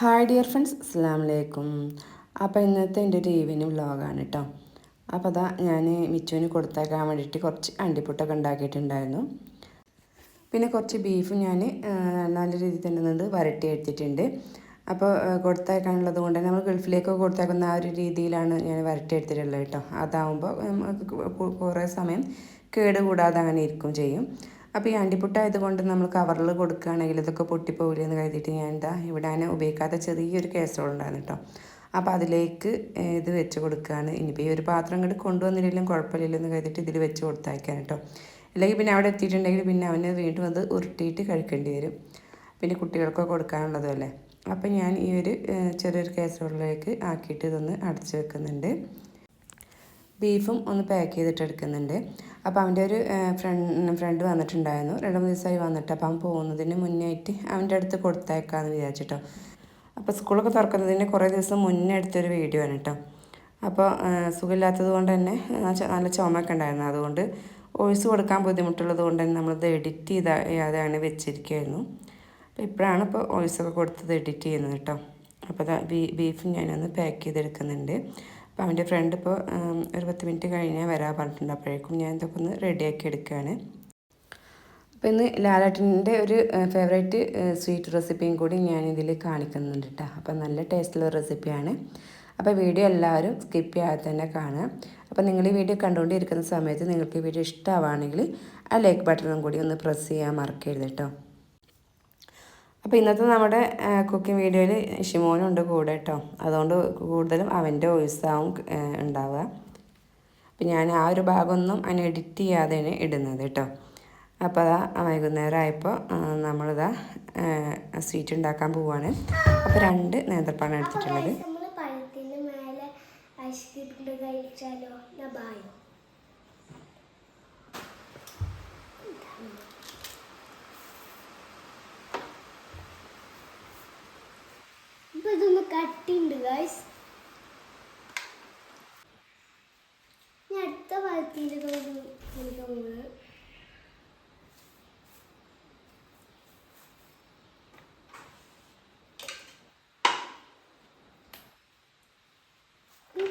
Hi dear friends അസ്സാം വലൈക്കും അപ്പോൾ ഇന്നത്തെ എന്റെ ഒരു ഈവനിങ് വ്ളോഗാണ് കേട്ടോ അപ്പോൾ അതാ ഞാൻ മിച്ചുവിന് കൊടുത്തേക്കാൻ വേണ്ടിയിട്ട് കുറച്ച് അണ്ടിപ്പുട്ടൊക്കെ ഉണ്ടാക്കിയിട്ടുണ്ടായിരുന്നു. പിന്നെ കുറച്ച് ബീഫും ഞാൻ നല്ല രീതിയിൽ തന്നെ നിന്ന് വരട്ടി എടുത്തിട്ടുണ്ട്. അപ്പോൾ കൊടുത്തേക്കാനുള്ളത് കൊണ്ട് നമ്മൾ ഗൾഫിലേക്കൊക്കെ കൊടുത്തേക്കുന്ന ആ ഒരു രീതിയിലാണ് ഞാൻ വരട്ടി എടുത്തിട്ടുള്ളത് കേട്ടോ അതാവുമ്പോൾ കുറേ സമയം കേട് കൂടാതെ അങ്ങനെ ഇരിക്കും ചെയ്യും. അപ്പോൾ ഈ അണ്ടിപ്പുട്ടായതുകൊണ്ട് നമ്മൾ കവറിൽ കൊടുക്കുകയാണെങ്കിൽ ഇതൊക്കെ പൊട്ടിപ്പോവില്ല എന്ന് കരുതിയിട്ട് ഞാൻ എന്താ ഇവിടെ ഞാൻ ഉപയോഗിക്കാത്ത ചെറിയൊരു കേസറോൾ ഉണ്ടായിരുന്നു കേട്ടോ അപ്പോൾ അതിലേക്ക് ഇത് വെച്ച് കൊടുക്കുകയാണ്. ഇനിയിപ്പോൾ ഈ ഒരു പാത്രം ഇങ്ങോട്ട് കൊണ്ടുവന്നില്ലെങ്കിലും കുഴപ്പമില്ലല്ലോ എന്ന് കരുതിയിട്ട് ഇതിൽ വെച്ച് കൊടുത്തയക്കാൻ കേട്ടോ അല്ലെങ്കിൽ പിന്നെ അവിടെ എത്തിയിട്ടുണ്ടെങ്കിൽ പിന്നെ അവന് വീണ്ടും അത് ഉരുട്ടിയിട്ട് കഴിക്കേണ്ടി വരും. പിന്നെ കുട്ടികൾക്കൊക്കെ കൊടുക്കാനുള്ളതും അല്ലേ? അപ്പം ഞാൻ ഈ ഒരു ചെറിയൊരു കേസറോളിലേക്ക് ആക്കിയിട്ട് ഇതൊന്ന് അടച്ചു വെക്കുന്നുണ്ട്. ബീഫും ഒന്ന് പാക്ക് ചെയ്തിട്ട് എടുക്കുന്നുണ്ട്. അപ്പോൾ അവന്റെ ഒരു ഫ്രണ്ട് ഫ്രണ്ട് വന്നിട്ടുണ്ടായിരുന്നു. രണ്ട് മൂന്ന് ദിവസമായി വന്നിട്ട്. അപ്പം അവൻ പോകുന്നതിന് മുന്നേ ആയിട്ട് അവന്റെ അടുത്ത് കൊടുത്തേക്കാന്ന് വിചാരിച്ചിട്ടോ. അപ്പോൾ സ്കൂളൊക്കെ തുറക്കുന്നതിന് കുറേ ദിവസം മുന്നേ എടുത്തൊരു വീഡിയോ ആണ് കേട്ടോ അപ്പോൾ സുഖമില്ലാത്തത് കൊണ്ട് തന്നെ നല്ല ചുമയൊക്കെ ഉണ്ടായിരുന്നു. അതുകൊണ്ട് വോയിസ് കൊടുക്കാൻ ബുദ്ധിമുട്ടുള്ളത് കൊണ്ട് തന്നെ നമ്മളിത് എഡിറ്റ് ചെയ്താതെയാണ് വെച്ചിരിക്കുമായിരുന്നു അപ്പോൾ ഇപ്പോഴാണ് ഇപ്പോൾ വോയിസൊക്കെ കൊടുത്തത് എഡിറ്റ് ചെയ്യുന്നത് കേട്ടോ അപ്പോൾ ബീഫ് ഞാനൊന്ന് പാക്ക് ചെയ്തെടുക്കുന്നുണ്ട്. അപ്പോൾ അവന്റെ ഫ്രണ്ട് ഇപ്പോൾ ഒരു പത്ത് മിനിറ്റ് കഴിഞ്ഞാൽ വരാൻ പറഞ്ഞിട്ടുണ്ട്. അപ്പോഴേക്കും ഞാൻ ഇതൊക്കെ ഒന്ന് റെഡിയാക്കി എടുക്കുകയാണ്. അപ്പോൾ ഇന്ന് ലാലാട്ടിന്റെ ഒരു ഫേവറേറ്റ് സ്വീറ്റ് റെസിപ്പിയും കൂടി ഞാൻ ഇതിൽ കാണിക്കുന്നുണ്ട് കേട്ടോ അപ്പോൾ നല്ല ടേസ്റ്റുള്ള റെസിപ്പിയാണ് അപ്പോൾ വീഡിയോ എല്ലാവരും സ്കിപ്പ് ചെയ്യാതെ തന്നെ കാണുക. അപ്പോൾ നിങ്ങൾ ഈ വീഡിയോ കണ്ടുകൊണ്ടിരിക്കുന്ന സമയത്ത് നിങ്ങൾക്ക് ഈ വീഡിയോ ഇഷ്ടമാണെങ്കിൽ ആ ലൈക്ക് ബട്ടണും കൂടി ഒന്ന് പ്രസ് ചെയ്യാൻ മറക്കരുത് കേട്ടോ അപ്പോൾ ഇന്നത്തെ നമ്മുടെ കുക്കിംഗ് വീഡിയോയിൽ ഷിമോനുണ്ട് കൂടെ കേട്ടോ അതുകൊണ്ട് കൂടുതലും അവന്റെ വോയിസാവും ഉണ്ടാവുക. അപ്പം ഞാൻ ആ ഒരു ഭാഗമൊന്നും അതിന് എഡിറ്റ് ചെയ്യാതെയാണ് ഇടുന്നത് കേട്ടോ അപ്പോൾ അതാ വൈകുന്നേരം ആയപ്പോൾ നമ്മളിതാ സ്വീറ്റ് ഉണ്ടാക്കാൻ പോവുകയാണ് അപ്പോൾ രണ്ട് നേന്ത്രപ്പഴം എടുത്തിട്ടുള്ളത് ഐസ്ക്രീം കഴിച്ചാലോ ബായോ ഇപ്പൊ ഇതൊന്ന് കട്ടിണ്ട് ഗൈസ് ഞാൻ അടുത്ത ഭാഗത്തിന്റെ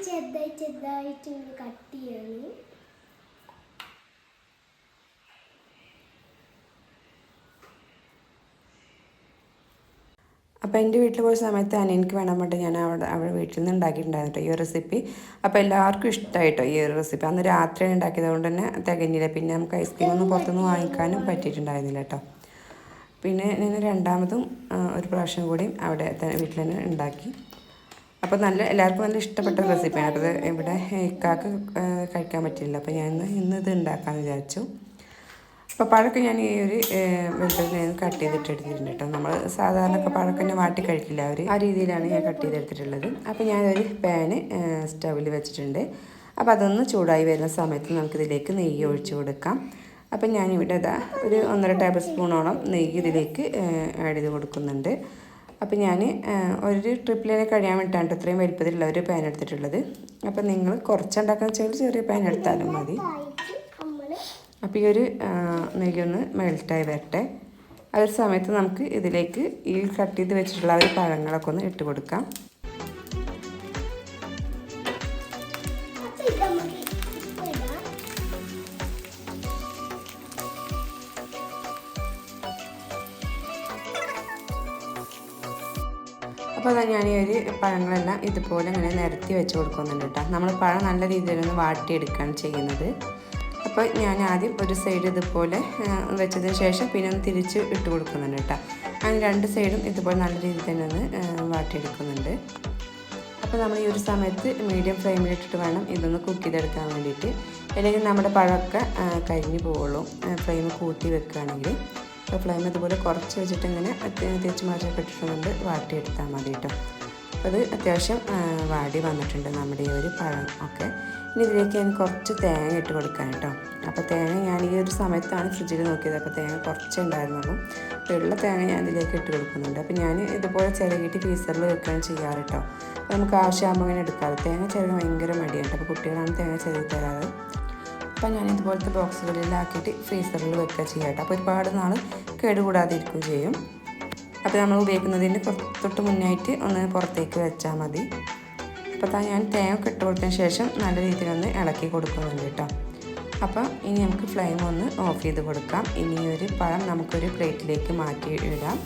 ചെറുതായി ചെറുതായിട്ട് കട്ട് ചെയ്യണം. അപ്പോൾ എന്റെ വീട്ടിൽ പോയ സമയത്ത് അനിയനിക്ക് വേണം പറഞ്ഞിട്ട് ഞാൻ അവിടെ അവിടെ വീട്ടിൽ നിന്ന് ഉണ്ടാക്കിയിട്ടുണ്ടായിരുന്നു ഈ റെസിപ്പി അപ്പോൾ എല്ലാവർക്കും ഇഷ്ടമായിട്ടോ ഈ റെസിപ്പി അന്ന് രാത്രി ഉണ്ടാക്കിയത് കൊണ്ട് തന്നെ തികഞ്ഞില്ല. പിന്നെ നമുക്ക് ഐസ്ക്രീം ഒന്നും പുറത്തുനിന്ന് വാങ്ങിക്കാനും പറ്റിയിട്ടുണ്ടായിരുന്നില്ല കേട്ടോ പിന്നെ ഞാൻ രണ്ടാമതും ഒരു പ്രാവശ്യം കൂടി അവിടെ വീട്ടിൽ തന്നെ ഉണ്ടാക്കി അപ്പോൾ നല്ല എല്ലാവർക്കും നല്ല ഇഷ്ടപ്പെട്ട റെസിപ്പിയാണ് അപ്പോൾ ഇവിടെ ഇക്കാക്ക് കഴിക്കാൻ പറ്റില്ല അപ്പോൾ ഞാൻ ഇന്ന് ഇത് ഉണ്ടാക്കാമെന്ന് വിചാരിച്ചു. അപ്പോൾ പഴക്കം ഞാൻ ഈ ഒരു വെളുത്തുള്ളി കട്ട് ചെയ്തിട്ട് എടുത്തിട്ടുണ്ട് കേട്ടോ നമ്മൾ സാധാരണ ഒക്കെ പഴക്കം വാട്ടി കഴിക്കില്ല അവർ ആ രീതിയിലാണ് ഞാൻ കട്ട് ചെയ്തെടുത്തിട്ടുള്ളത്. അപ്പോൾ ഞാനൊരു പാന് സ്റ്റവിൽ വെച്ചിട്ടുണ്ട്. അപ്പോൾ അതൊന്ന് ചൂടായി വരുന്ന സമയത്ത് നമുക്കിതിലേക്ക് നെയ്യ് ഒഴിച്ചു കൊടുക്കാം. അപ്പം ഞാനിവിടെ ഇതാ ഒരു ഒന്നര ടേബിൾ സ്പൂണോളം നെയ്യ് ഇതിലേക്ക് ആഡ് ചെയ്ത് കൊടുക്കുന്നുണ്ട്. അപ്പോൾ ഞാൻ ഒരു ട്രിപ്പിലേക്ക് കഴിയാൻ വേണ്ടിയിട്ടാണ് ഇത്രയും വലുപ്പത്തിലുള്ള ഒരു പാൻ എടുത്തിട്ടുള്ളത്. അപ്പോൾ നിങ്ങൾ കുറച്ചുണ്ടാക്കുന്ന വെച്ചാൽ ചെറിയ പാൻ എടുത്താലും മതി. അപ്പോൾ ഈ ഒരു നെയ്യൊന്ന് മെൽട്ടായി വരട്ടെ. ആ ഒരു സമയത്ത് നമുക്ക് ഇതിലേക്ക് ഈ കട്ട് ചെയ്ത് വെച്ചിട്ടുള്ള ഒരു പഴങ്ങളൊക്കെ ഒന്ന് ഇട്ട് കൊടുക്കാം. അപ്പോൾ അതാ ഞാൻ ഈ ഒരു പഴങ്ങളെല്ലാം ഇതുപോലെ ഇങ്ങനെ നിരത്തി വെച്ച് കൊടുക്കുന്നുണ്ട് കേട്ടോ. നമ്മൾ പഴം നല്ല രീതിയിലൊന്ന് വാട്ടിയെടുക്കുകയാണ് ചെയ്യുന്നത്. അപ്പോൾ ഞാൻ ആദ്യം ഒരു സൈഡ് ഇതുപോലെ വെച്ചതിന് ശേഷം പിന്നെ ഒന്ന് തിരിച്ച് ഇട്ട് കൊടുക്കുന്നുണ്ട് കേട്ടോ. അങ്ങനെ രണ്ട് സൈഡും ഇതുപോലെ നല്ല രീതിയിൽ തന്നെ ഒന്ന് വാട്ടിയെടുക്കുന്നുണ്ട്. അപ്പോൾ നമ്മൾ ഈ ഒരു സമയത്ത് മീഡിയം ഫ്ലെയിമിലിട്ടിട്ട് വേണം ഇതൊന്ന് കുക്ക് ചെയ്തെടുക്കാൻ വേണ്ടിയിട്ട്. അല്ലെങ്കിൽ നമ്മുടെ പഴമൊക്കെ കരിഞ്ഞു പോവുള്ളൂ ഫ്ലെയിം കൂട്ടി വെക്കുകയാണെങ്കിൽ. അപ്പോൾ ഫ്ലെയിം ഇതുപോലെ കുറച്ച് വെച്ചിട്ട് ഇങ്ങനെ തേച്ച് മാറ്റി വാട്ടിയെടുത്താൽ മതി കേട്ടോ. അത് അത്യാവശ്യം വാടി വന്നിട്ടുണ്ട് നമ്മുടെ ഈ ഒരു പഴം ഒക്കെ. ഇനി ഇതിലേക്ക് ഞാൻ കുറച്ച് തേങ്ങ ഇട്ട് കൊടുക്കാൻ കേട്ടോ. അപ്പോൾ തേങ്ങ ഞാൻ ഈ ഒരു സമയത്താണ് ഫ്രിഡ്ജിൽ നോക്കിയത്. അപ്പോൾ തേങ്ങ കുറച്ചേ ഉണ്ടായിരുന്നുള്ളൂ. അപ്പോൾ ഉള്ള തേങ്ങ ഞാൻ ഇതിലേക്ക് ഇട്ട് കൊടുക്കുന്നുണ്ട്. അപ്പോൾ ഞാൻ ഇതുപോലെ ചിരകിയിട്ട് ഫ്രീസറിൽ വെക്കുകയാണ് ചെയ്യാറ് കേട്ടോ. അപ്പോൾ നമുക്ക് ആവശ്യമാകുമ്പോൾ അങ്ങനെ എടുക്കാറ് തേങ്ങ ചിരക ഭയങ്കര മടിയാണ് അപ്പോൾ കുട്ടികളാണ് തേങ്ങ ചിരകി തരാറ്. അപ്പോൾ ഞാൻ ഇതുപോലത്തെ ബോക്സുകളിലാക്കിയിട്ട് ഫ്രീസറിൽ വെക്കുക ചെയ്യാം കേട്ടോ. അപ്പോൾ ഒരുപാട് നാൾ കേടുകൂടാതിരിക്കുകയും ചെയ്യും. അപ്പോൾ നമ്മൾ ഉപയോഗിക്കുന്നതിന് തൊട്ട് മുന്നായിട്ട് ഒന്ന് പുറത്തേക്ക് വെച്ചാൽ മതി. അപ്പോൾ താ ഞാൻ തേങ്ങ ഇട്ട് കൊടുത്തതിന് ശേഷം നല്ല രീതിയിൽ ഒന്ന് ഇളക്കി കൊടുക്കുന്നുണ്ട് കേട്ടോ. അപ്പോൾ ഇനി നമുക്ക് ഫ്ലെയിം ഒന്ന് ഓഫ് ചെയ്ത് കൊടുക്കാം. ഇനി ഒരു പഴം നമുക്കൊരു പ്ലേറ്റിലേക്ക് മാറ്റി ഇടാം.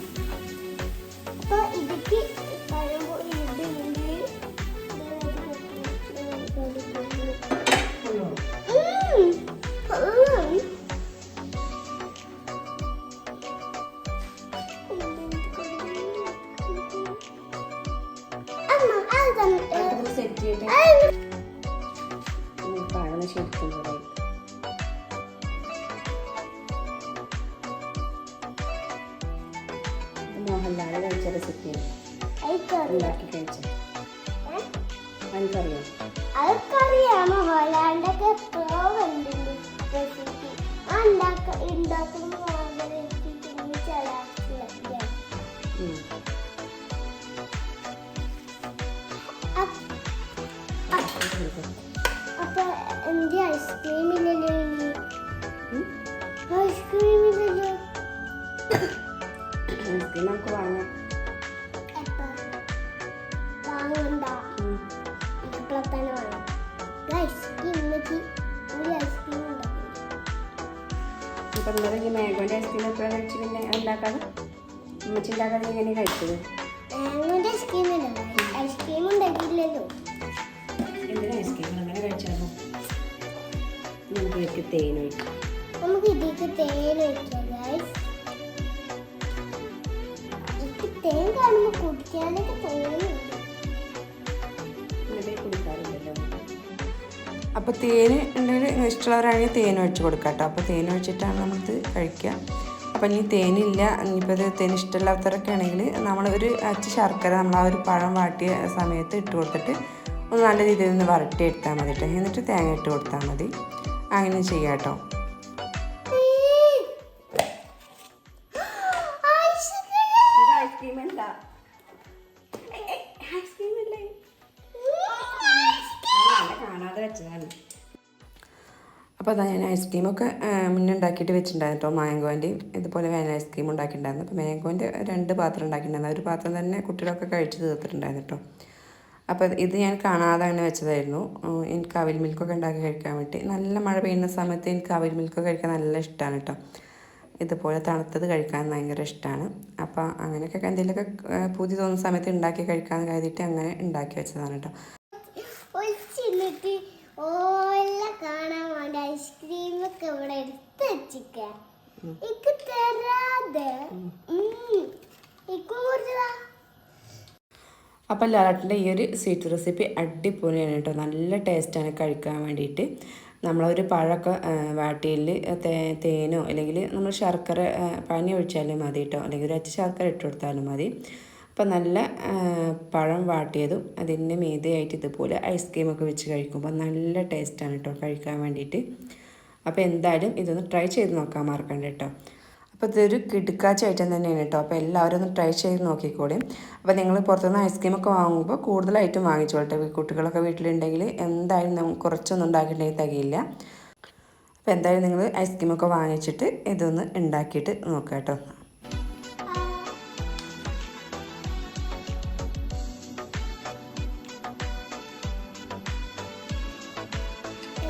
അയക്കറിയാം ഉണ്ടാക്കി കഴിച്ചത് എനിക്കറിയാം അതൊക്കറിയാമോ ഹോലാണ്ടൊക്കെ എപ്പോഴോ കണ്ടിട്ടുണ്ട് റെസിപ്പി ആ ഉണ്ടാക്ക ഉണ്ടാക്കുന്ന. അപ്പൊ എന്റെ ഐസ്ക്രീം ഐസ്ക്രീമില്ലല്ലോ ഇനി? ഉം. ഐസ്ക്രീം ഇല്ലല്ലോ ഐസ്ക്രീം നമുക്ക് വാങ്ങാം മാംഗോന്റെ ഐസ്ക്രീം എപ്പോഴാണ് കഴിച്ചു പിന്നെ ഉണ്ടാക്കാതെ ഉമ്മച്ചി ഉണ്ടാക്കാതെ ഇങ്ങനെ കഴിച്ചത്? മാങ്ങോന്റെ ഐസ്ക്രീം ഉണ്ടാക്കിയില്ലല്ലോ എന്തിനാ ഐസ്ക്രീം? അങ്ങനെ കഴിച്ചാലോ? നമുക്ക് ഇതിലേക്ക് തേൻ ഒഴിക്കാം. നമുക്ക് ഇതിലേക്ക് തേൻ ഒഴിക്കാം ഗൈസ് തേൻ കാണുമ്പോൾ കുടിക്കാനൊക്കെ തോന്നുന്നുണ്ട്. അപ്പോൾ തേൻ ഉണ്ടെങ്കിൽ ഇഷ്ടമുള്ളവരാണെങ്കിൽ തേൻ ഒഴിച്ച് കൊടുക്കാം കേട്ടോ. അപ്പോൾ തേൻ ഒഴിച്ചിട്ടാണ് നമ്മളിത് കഴിക്കുക. അപ്പോൾ ഇനി തേനില്ല ഇനിയിപ്പോൾ ഇത് തേൻ ഇഷ്ടമില്ലാത്തവരൊക്കെ ആണെങ്കിൽ നമ്മൾ ഒരു അച്ച് ശർക്കര നമ്മൾ ആ ഒരു പഴം വാട്ടിയ സമയത്ത് ഇട്ട് കൊടുത്തിട്ട് ഒന്ന് നല്ല രീതിയിൽ ഒന്ന് വരട്ടി എടുത്താൽ മതി കേട്ടോ. എന്നിട്ട് തേങ്ങ ഇട്ട് കൊടുത്താൽ മതി. അങ്ങനെ ചെയ്യാം കേട്ടോ. അപ്പോൾ അതാ ഞാൻ ഐസ്ക്രീമൊക്കെ മുന്നേ ഉണ്ടാക്കിയിട്ട് വെച്ചിട്ടുണ്ടായിരുന്നു കേട്ടോ മാങ്കോന്റെയും ഇതുപോലെ വേന ഐസ്ക്രീം ഉണ്ടാക്കിയിട്ടുണ്ടായിരുന്നു. അപ്പോൾ മാങ്കോന്റെ രണ്ട് പാത്രം ഉണ്ടാക്കിയിട്ടുണ്ടായിരുന്നു. ഒരു പാത്രം തന്നെ കുട്ടികളൊക്കെ കഴിച്ച് തീർത്തിട്ടുണ്ടായിരുന്നു കേട്ടോ അപ്പോൾ ഇത് ഞാൻ കാണാതെ അങ്ങനെ വെച്ചതായിരുന്നു. എനിക്ക് അവിൽ മിൽക്കൊക്കെ ഉണ്ടാക്കി കഴിക്കാൻ വേണ്ടി. നല്ല മഴ പെയ്യുന്ന സമയത്ത് എനിക്ക് അവിൽ മിൽക്കൊക്കെ കഴിക്കാൻ നല്ല ഇഷ്ടമാണ് കേട്ടോ ഇതുപോലെ തണുത്തത് കഴിക്കാൻ ഭയങ്കര ഇഷ്ടമാണ് അപ്പോൾ അങ്ങനെയൊക്കെ എന്തെങ്കിലുമൊക്കെ പുതിയ തോന്നുന്ന സമയത്ത് ഉണ്ടാക്കി കഴിക്കാൻ കരുതിയിട്ട് അങ്ങനെ ഉണ്ടാക്കി വെച്ചതാണ് കേട്ടോ ഓല കാണാൻ ഐസ്ക്രീം ഒക്കെ ഇവിടെ അപ്പോൾ ലാലാട്ടിന്റെ ഈ ഒരു സ്വീറ്റ് റെസിപ്പി അടിപൊളിയാണ് കേട്ടോ. നല്ല ടേസ്റ്റാണ് കഴിക്കാൻ വേണ്ടിയിട്ട്. നമ്മളൊരു പഴമൊക്കെ വാട്ടിയിൽ തേ തേനോ അല്ലെങ്കിൽ നമ്മൾ ശർക്കര പനി ഒഴിച്ചാലും മതി കേട്ടോ. അല്ലെങ്കിൽ ഒരു അച്ച് ശർക്കര ഇട്ട് കൊടുത്താലും മതി. അപ്പോൾ നല്ല പഴം വാട്ടിയതും അതിന്റെ മീതയായിട്ട് ഇതുപോലെ ഐസ്ക്രീമൊക്കെ വെച്ച് കഴിക്കുമ്പോൾ നല്ല ടേസ്റ്റാണ് കേട്ടോ കഴിക്കാൻ വേണ്ടിയിട്ട്. അപ്പോൾ എന്തായാലും ഇതൊന്ന് ട്രൈ ചെയ്ത് നോക്കാൻ മറക്കണ്ട കേട്ടോ അപ്പോൾ ഇതൊരു കിടുക്കാച്ച ഐറ്റം തന്നെയാണ് കേട്ടോ അപ്പോൾ എല്ലാവരും ഒന്ന് ട്രൈ ചെയ്ത് നോക്കിക്കോളി. അപ്പോൾ നിങ്ങൾ പുറത്തുനിന്ന് ഐസ്ക്രീമൊക്കെ വാങ്ങുമ്പോൾ കൂടുതലായിട്ടും വാങ്ങിച്ചോട്ടെ കുട്ടികളൊക്കെ വീട്ടിലുണ്ടെങ്കിൽ എന്തായാലും നമുക്ക് കുറച്ചൊന്നും ഉണ്ടാക്കിയിട്ടുണ്ടെങ്കിൽ തികയില്ല. അപ്പോൾ എന്തായാലും നിങ്ങൾ ഐസ്ക്രീമൊക്കെ വാങ്ങിച്ചിട്ട് ഇതൊന്ന് ഉണ്ടാക്കിയിട്ട് നോക്കാം കേട്ടോ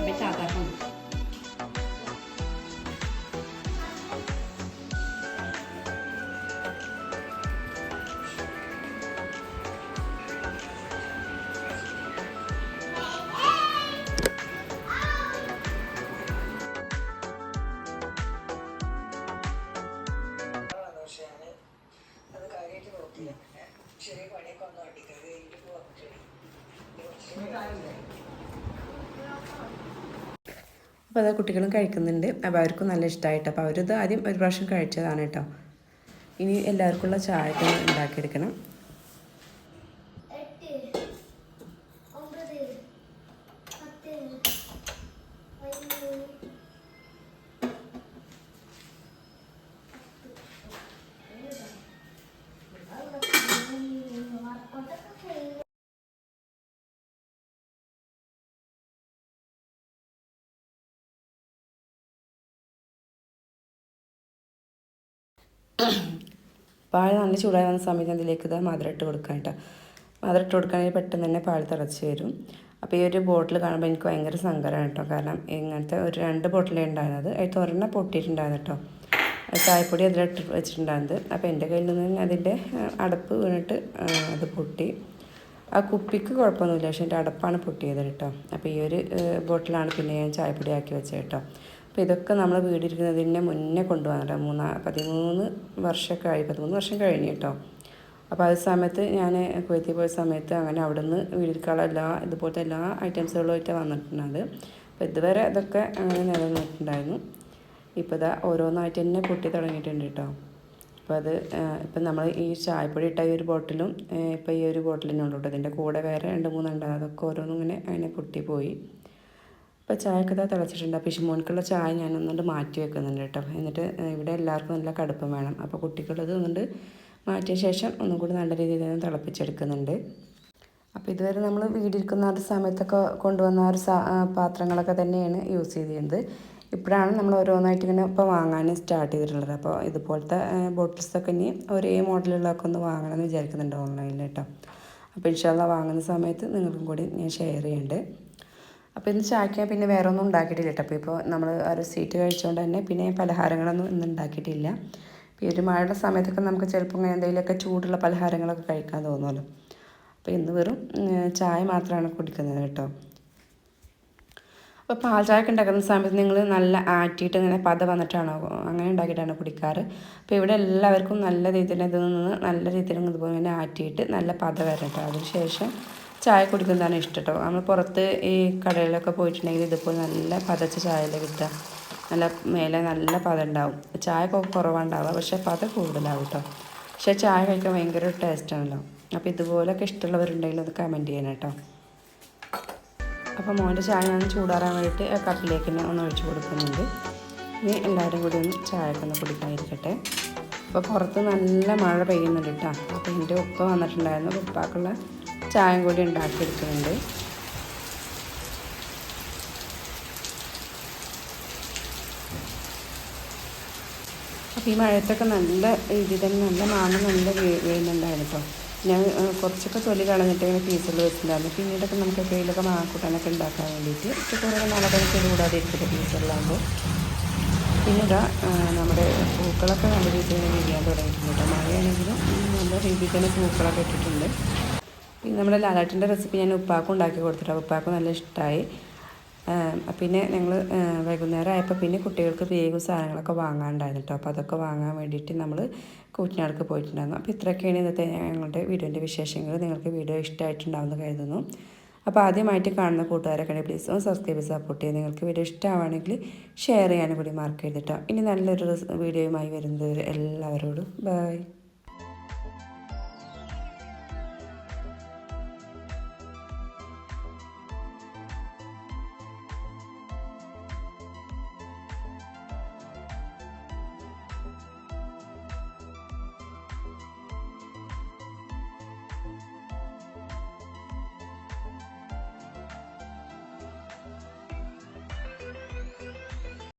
ไปจ่าจ่าคุณ ചെറിയ പണിയൊക്കെ ഒന്നും അടിക്കരുത് ഇതിൽ പോകാൻ പറ്റില്ല അപ്പോൾ അത് കുട്ടികളും കഴിക്കുന്നുണ്ട്. അപ്പോൾ അവർക്കും നല്ല ഇഷ്ടമായിട്ട് അപ്പോൾ അവരിത് ആദ്യം ഒരു പ്രാവശ്യം കഴിച്ചതാണ് കേട്ടോ. ഇനി എല്ലാവർക്കുമുള്ള ചായ ഉണ്ടാക്കിയെടുക്കണം. പാൽ നല്ല ചൂടായി വന്ന സമയത്ത് അതിലേക്ക് ഇത് മധുരമിട്ട് കൊടുക്കാം കേട്ടോ മധുരമിട്ട് കൊടുക്കുകയാണെങ്കിൽ പെട്ടെന്ന് തന്നെ പാൽ തിളച്ച് വരും. അപ്പോൾ ഈ ഒരു ബോട്ടിൽ കാണുമ്പോൾ എനിക്ക് ഭയങ്കര സങ്കടമാണ് കേട്ടോ. കാരണം ഇങ്ങനത്തെ ഒരു രണ്ട് ബോട്ടിലേ ഉണ്ടായിരുന്നത്. അതിൽ ഒരെണ്ണം പൊട്ടിയിട്ടുണ്ടായിരുന്നു കേട്ടോ. ചായപ്പൊടി അതിലിട്ട് വെച്ചിട്ടുണ്ടായിരുന്നത്. അപ്പോൾ എന്റെ കയ്യിൽ നിന്ന് അതിന്റെ അടപ്പ് വീണിട്ട് അത് പൊട്ടി. ആ കുപ്പിക്ക് കുഴപ്പമൊന്നുമില്ല. പക്ഷേ എന്റെ അടപ്പാണ് പൊട്ടിയത് കേട്ടോ. അപ്പോൾ ഈ ഒരു ബോട്ടിലാണ് പിന്നെ ഞാൻ ചായപ്പൊടി ആക്കി വെച്ചത് കേട്ടോ. അപ്പോൾ ഇതൊക്കെ നമ്മൾ വീടിരിക്കുന്നതിന് മുന്നേ കൊണ്ടുവന്നിട്ടോ. മൂന്നാ പതിമൂന്ന് വർഷമൊക്കെ ആയി പതിമൂന്ന് വർഷം കഴിഞ്ഞു കേട്ടോ. അപ്പോൾ ആ സമയത്ത് ഞാൻ കുവൈത്തിൽ പോയ സമയത്ത് അങ്ങനെ അവിടെ നിന്ന് വീടിരിക്കാനുള്ള എല്ലാ ഇതുപോലത്തെ എല്ലാ ഐറ്റംസുകളുമായിട്ട് വന്നിട്ടുണ്ടത് അപ്പോൾ ഇതുവരെ ഇതൊക്കെ അങ്ങനെ നിലനിന്നിട്ടുണ്ടായിരുന്നു. ഇപ്പോൾ ഇതാ ഓരോന്നായിട്ട് തന്നെ പൊട്ടി തുടങ്ങിയിട്ടുണ്ട് കേട്ടോ. അപ്പോൾ അത് ഇപ്പം നമ്മൾ ഈ ചായപ്പൊടി ഇട്ട ഈ ഒരു ബോട്ടിലും ഇപ്പോൾ ഈ ഒരു ബോട്ടിലിനുള്ളൂ ഇതിന്റെ കൂടെ വേറെ രണ്ട് മൂന്നുണ്ട്. അതൊക്കെ ഓരോന്നും ഇങ്ങനെ അങ്ങനെ പൊട്ടിപ്പോയി. ഇപ്പോൾ ചായക്കഥ തിളച്ചിട്ടുണ്ട്. അപ്പോൾ ഇഷിമോനിക്കുള്ള ചായ ഞാൻ ഒന്നുകൊണ്ട് മാറ്റി വെക്കുന്നുണ്ട് കേട്ടോ. എന്നിട്ട് ഇവിടെ എല്ലാവർക്കും നല്ല കടുപ്പം വേണം. അപ്പോൾ കുട്ടികളത് ഒന്നുകൊണ്ട് മാറ്റിയ ശേഷം ഒന്നും കൂടി നല്ല രീതിയിൽ തന്നെ തിളപ്പിച്ചെടുക്കുന്നുണ്ട്. അപ്പോൾ ഇതുവരെ നമ്മൾ വീടിരിക്കുന്ന ആ ഒരു സമയത്തൊക്കെ കൊണ്ടുവന്ന ആ ഒരു പാത്രങ്ങളൊക്കെ തന്നെയാണ് യൂസ് ചെയ്തിരുന്നത്. ഇപ്പോഴാണ് നമ്മൾ ഓരോന്നായിട്ട് ഇങ്ങനെ ഇപ്പോൾ വാങ്ങാൻ സ്റ്റാർട്ട് ചെയ്തിട്ടുള്ളത്. അപ്പോൾ ഇതുപോലത്തെ ബോട്ടിൽസൊക്കെ ഇനി ഒരേ മോഡലുള്ളതൊക്കെ ഒന്ന് വാങ്ങണമെന്ന് വിചാരിക്കുന്നുണ്ട് ഓൺലൈനിൽ കേട്ടോ. അപ്പോൾ ഇൻഷാല്ല വാങ്ങുന്ന സമയത്ത് നിങ്ങൾക്കും കൂടി ഞാൻ ഷെയർ ചെയ്യുന്നുണ്ട്. അപ്പോൾ ഇന്ന് ചായക്കാൻ പിന്നെ വേറെ ഒന്നും ഉണ്ടാക്കിയിട്ടില്ല കേട്ടോ. അപ്പോൾ ഇപ്പോൾ നമ്മൾ ആ ഒരു സീറ്റ് കഴിച്ചുകൊണ്ട് തന്നെ പിന്നെ പലഹാരങ്ങളൊന്നും ഇന്ന് ഉണ്ടാക്കിയിട്ടില്ല. ഈ ഒരു മഴയുടെ സമയത്തൊക്കെ നമുക്ക് ചിലപ്പോൾ ഇങ്ങനെ എന്തെങ്കിലുമൊക്കെ ചൂടുള്ള പലഹാരങ്ങളൊക്കെ കഴിക്കാൻ തോന്നുമല്ലോ. അപ്പോൾ ഇന്ന് വെറും ചായ മാത്രമാണ് കുടിക്കുന്നത് കേട്ടോ. അപ്പോൾ പാൽ ചായ ഒക്കെ ഉണ്ടാക്കുന്ന സമയത്ത് നിങ്ങൾ നല്ല ആറ്റിയിട്ട് ഇങ്ങനെ പത വന്നിട്ടാണോ അങ്ങനെ ഉണ്ടാക്കിയിട്ടാണ് കുടിക്കാറ്? അപ്പോൾ ഇവിടെ എല്ലാവർക്കും നല്ല രീതിയിൽ ഇതിൽ നിന്ന് നല്ല രീതിയിൽ ഇതുപോലെ ഇങ്ങനെ ആറ്റിയിട്ട് നല്ല പത വരട്ടോ അതിന് ശേഷം ചായ കുടിക്കുന്നതാണ് ഇഷ്ടം കേട്ടോ നമ്മൾ പുറത്ത് ഈ കടയിലൊക്കെ പോയിട്ടുണ്ടെങ്കിൽ ഇതിപ്പോൾ നല്ല പതച്ച ചായയല്ലേ കിട്ടുക. നല്ല മേലെ നല്ല പത ഉണ്ടാവും. ചായ കുറവുണ്ടാവുക. പക്ഷേ പത കൂടുതലാവും കേട്ടോ പക്ഷേ ചായ കഴിക്കാൻ ഭയങ്കര ടേസ്റ്റാണല്ലോ അപ്പോൾ ഇതുപോലൊക്കെ ഇഷ്ടമുള്ളവരുണ്ടെങ്കിൽ അത് കമന്റ് ചെയ്യണം കേട്ടോ അപ്പോൾ മോന്റെ ചായ ഞാൻ ചൂടാറാൻ വേണ്ടിയിട്ട് കപ്പിലേക്ക് തന്നെ ഒന്ന് ഒഴിച്ചു കൊടുക്കുന്നുണ്ട്. ഇനി എല്ലാവരും കൂടി ഒന്ന് ചായയൊക്കെ ഒന്ന് കുടിക്കാതിരിക്കട്ടെ അപ്പോൾ പുറത്ത് നല്ല മഴ പെയ്യുന്നുണ്ട് കേട്ടോ അപ്പോൾ എന്റെ ഉപ്പ വന്നിട്ടുണ്ടായിരുന്നു. ഉപ്പാക്കുള്ള ചായയും കൂടി ഉണ്ടാക്കിയെടുക്കുന്നുണ്ട്. അപ്പോൾ ഈ മഴയത്തൊക്കെ നല്ല രീതിയിൽ തന്നെ നല്ല മാങ്ങ നല്ല വീഴുന്നുണ്ടായിരുന്നു കേട്ടോ ഞാൻ കുറച്ചൊക്കെ തൊലി കളഞ്ഞിട്ട് ഇങ്ങനെ പീസുകൾ വെച്ചിട്ടുണ്ടായിരുന്നു. പിന്നീടൊക്കെ നമുക്ക് എപ്പോഴേലൊക്കെ മാങ്ങക്കൂട്ടാനൊക്കെ ഉണ്ടാക്കാൻ വേണ്ടിയിട്ട് ഇപ്പോൾ കുറേ നാളൊക്കെ കൂടാതെ ഇരിക്കുന്നത് പീസുകളാകുമ്പോൾ പിന്നെ ഇതാ നമ്മുടെ പൂക്കളൊക്കെ നല്ല രീതിയിൽ തന്നെ വിരിയാൻ തുടങ്ങിയിട്ടുണ്ട് മഴയാണെങ്കിലും നല്ല രീതിയിൽ തന്നെ പൂക്കളൊക്കെ ഇട്ടിട്ടുണ്ട്. പിന്നെ നമ്മുടെ ലാലാട്ടിന്റെ റെസിപ്പി ഞാൻ ഉപ്പാക്കും ഉണ്ടാക്കി കൊടുത്തിട്ട് ഉപ്പാക്കും നല്ല ഇഷ്ടമായി പിന്നെ ഞങ്ങൾ വൈകുന്നേരം ആയപ്പോൾ പിന്നെ കുട്ടികൾക്ക് വേഗം സാധനങ്ങളൊക്കെ വാങ്ങാനുണ്ടായിരുന്നു കേട്ടോ അപ്പോൾ അതൊക്കെ വാങ്ങാൻ വേണ്ടിയിട്ട് നമ്മൾ കൂട്ടിനാടക്ക് പോയിട്ടുണ്ടായിരുന്നു. അപ്പോൾ ഇത്രയൊക്കെയാണ് ഇന്നത്തെ ഞങ്ങളുടെ വീഡിയോന്റെ വിശേഷങ്ങൾ നിങ്ങൾക്ക് വീഡിയോ ഇഷ്ടമായിട്ടുണ്ടാവുമെന്ന് കരുതുന്നു. അപ്പോൾ ആദ്യമായിട്ട് കാണുന്ന കൂട്ടുകാരൊക്കെ പ്ലീസ് ഒന്ന് സബ്സ്ക്രൈബ് സപ്പോർട്ട് ചെയ്യുക. നിങ്ങൾക്ക് വീഡിയോ ഇഷ്ടമാണെങ്കിൽ ഷെയർ ചെയ്യാനും കൂടി മാർക്ക് ചെയ്തിട്ടോ ഇനി നല്ലൊരു വീഡിയോയുമായി വരുന്നത് എല്ലാവരോടും ബൈ.